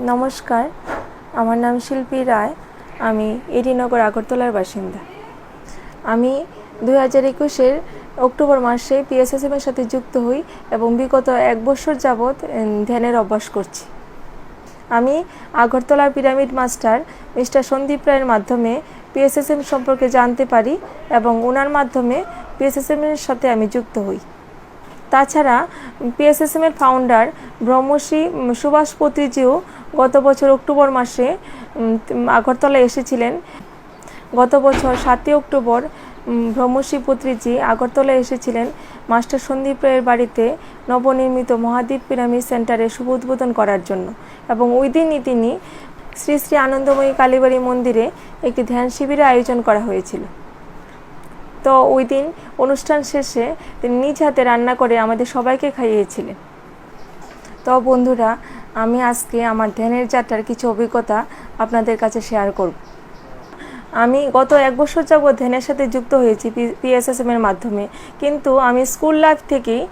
নমস্কার আমার নাম শিল্পী রায় আমি এডিনগর আগরতলার বাসিন্দা। আমি দুই হাজার একুশের অক্টোবর মাসে পিএসএসএম এর সাথে যুক্ত হই এবং বিগত এক বছর যাবৎ ধ্যানের অভ্যাস করছি। আমি আগরতলার পিরামিড মাস্টার মিস্টার সন্দীপ রায়ের মাধ্যমে পিএসএসএম সম্পর্কে জানতে পারি এবং ওনার মাধ্যমে পিএসএসএম এর সাথে আমি যুক্ত হই। তাছাড়া পিএসএসএম এর ফাউন্ডার ব্রহ্মশ্রী উম, সুভাষ পত্রিজিও গত বছর অক্টোবর মাসে আগরতলায় এসেছিলেন। গত বছর সাতই অক্টোবর ব্রহ্মশ্রী পত্রিজি আগরতলায় এসেছিলেন। মাস্টার সন্দীপ রায়ের বাড়িতে নবনির্মিত মহাদ্বীপ পিরামিড সেন্টারে শুভ উদ্বোধন করার জন্য এবং ওই দিনই তিনি শ্রী শ্রী আনন্দময়ী কালীবাড়ি মন্দিরে একটি ধ্যান শিবিরের আয়োজন করা হয়েছিল। তো ওই দিন অনুষ্ঠান শেষে তিনি নিজ হাতে রান্না করে আমাদের সবাইকে খাইয়েছিলেন। তো বন্ধুরা আমি আজকে আমার ধ্যানের যাত্রার কিছু অভিজ্ঞতা আপনাদের কাছে শেয়ার করব। আমি গত এক বছর যাবৎ ধ্যানের সাথে যুক্ত হয়েছি পিএসএসএম এর মাধ্যমে। কিন্তু আমি স্কুল লাইফ থেকেই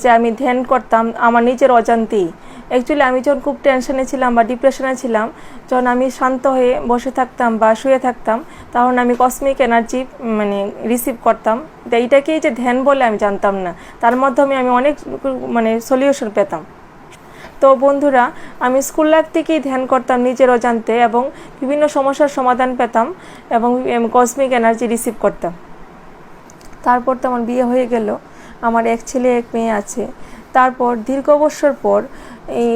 যে আমি ধ্যান করতাম, আমার নিজের অজান্তেই। অ্যাকচুয়ালি আমি যখন খুব টেনশনে ছিলাম বা ডিপ্রেশনে ছিলাম, যখন আমি শান্ত হয়ে বসে থাকতাম বা শুয়ে থাকতাম, তখন আমি কসমিক এনার্জি মানে রিসিভ করতাম। এইটাকেই যে ধ্যান বলে আমি জানতাম না। তার মাধ্যমে আমি অনেক মানে সলিউশন পেতাম। তো বন্ধুরা, আমি স্কুল লাইফ থেকেই ধ্যান করতাম নিজের অজান্তে এবং বিভিন্ন সমস্যার সমাধান পেতাম এবং কসমিক এনার্জি রিসিভ করতাম। তারপর তো আমার বিয়ে হয়ে গেল, আমার এক ছেলে, এক মেয়ে আছে। তারপর দীর্ঘ বছর পর এই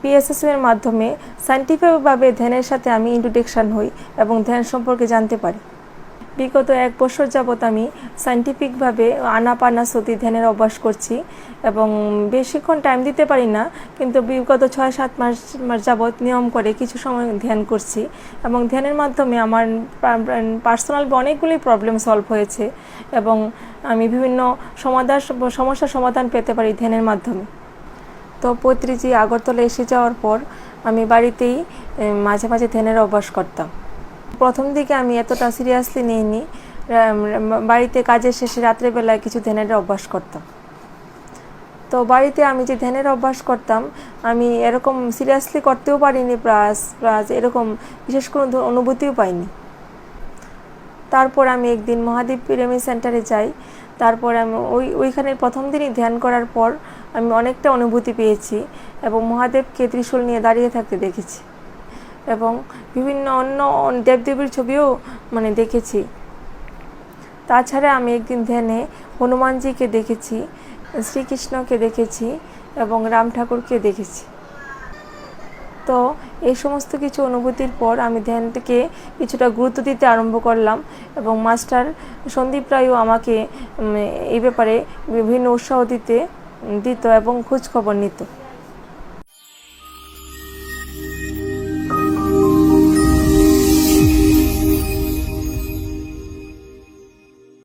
পিএসএসএম এর মাধ্যমে সাইন্টিফিকভাবে ধ্যানের সাথে আমি ইন্ট্রোডাকশান হই এবং ধ্যান সম্পর্কে জানতে পারি। বিগত এক বছর যাবৎ আমি সাইন্টিফিকভাবে আনাপানা সতি ধ্যানের অভ্যাস করছি এবং বেশিক্ষণ টাইম দিতে পারি না, কিন্তু বিগত ছয় সাত মাস যাবৎ নিয়ম করে কিছু সময় ধ্যান করছি এবং ধ্যানের মাধ্যমে আমার পার্সোনাল অনেকগুলি প্রবলেম সলভ হয়েছে এবং আমি বিভিন্ন সমাধান, সমস্যার সমাধান পেতে পারি ধ্যানের মাধ্যমে। তো পৈতৃজি আগরতলা এসে যাওয়ার পর আমি বাড়িতেই মাঝে মাঝে ধ্যানের অভ্যাস করতাম। প্রথম দিকে আমি এতটা সিরিয়াসলি নিইনি। বাড়িতে কাজের শেষে রাত্রেবেলায় কিছু ধ্যানের অভ্যাস করতাম। তো বাড়িতে আমি যে ধ্যানের অভ্যাস করতাম, আমি এরকম সিরিয়াসলি করতেও পারিনি প্লাস প্লাস এরকম বিশেষ কোনো অনুভূতিও পাইনি। তারপর আমি একদিন মহাদ্বীপ পিরামিড সেন্টারে যাই। তারপর আমি ওই ওইখানে প্রথম দিনই ধ্যান করার পর আমি অনেকটা অনুভূতি পেয়েছি এবং মহাদেবকে ত্রিশূল নিয়ে দাঁড়িয়ে থাকতে দেখেছি। এবং বিভিন্ন অন্য দেবদেবীর ছবিও মানে দেখেছি। তাছাড়া আমি একদিন ধ্যানে হনুমানজিকে দেখেছি, শ্রীকৃষ্ণকে দেখেছি এবং রাম ঠাকুরকে দেখেছি। তো এই সমস্ত কিছু অনুভূতির পর আমি ধ্যান থেকে কিছুটা গুরুত্ব দিতে আরম্ভ করলাম এবং মাস্টার সন্দীপ রায়ও আমাকে এই ব্যাপারে বিভিন্ন উৎসাহ দিতে, দিত এবং খোঁজখবর নিত।